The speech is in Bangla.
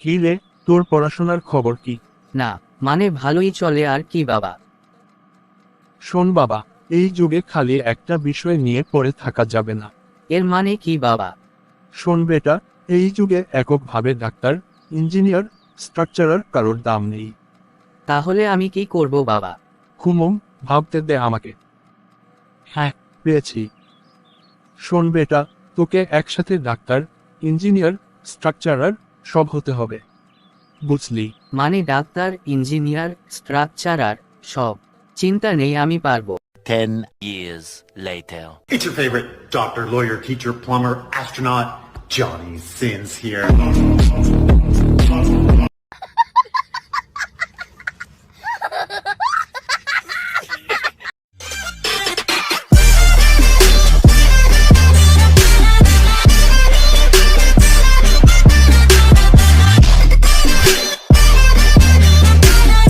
কি রে? তোর পড়াশোনার খবর কি? না মানে ভালোই চলে আর কি বাবা। শোন বাবা এই যুগে খালি একটা বিষয় নিয়ে পড়ে থাকা যাবে না। এর মানে কি বাবা? শোন বেটা এই যুগে এককভাবে ডাক্তার ইঞ্জিনিয়ার স্ট্রাকচারার কারোর দাম নেই। তাহলে আমি কি করব বাবা? খুমুম ভাবতে দে আমাকে। হ্যাঁ পেয়েছি। শোন বেটা তোকে একসাথে ডাক্তার ইঞ্জিনিয়ার স্ট্রাকচারার সব হতে হবে বুঝলি মানে ডাক্তার ইঞ্জিনিয়ার স্ট্রাকচারার সব চিন্তা নেই আমি পারব 10 years later. It's your favorite doctor, lawyer, teacher, plumber, astronaut, Johnny Sins here.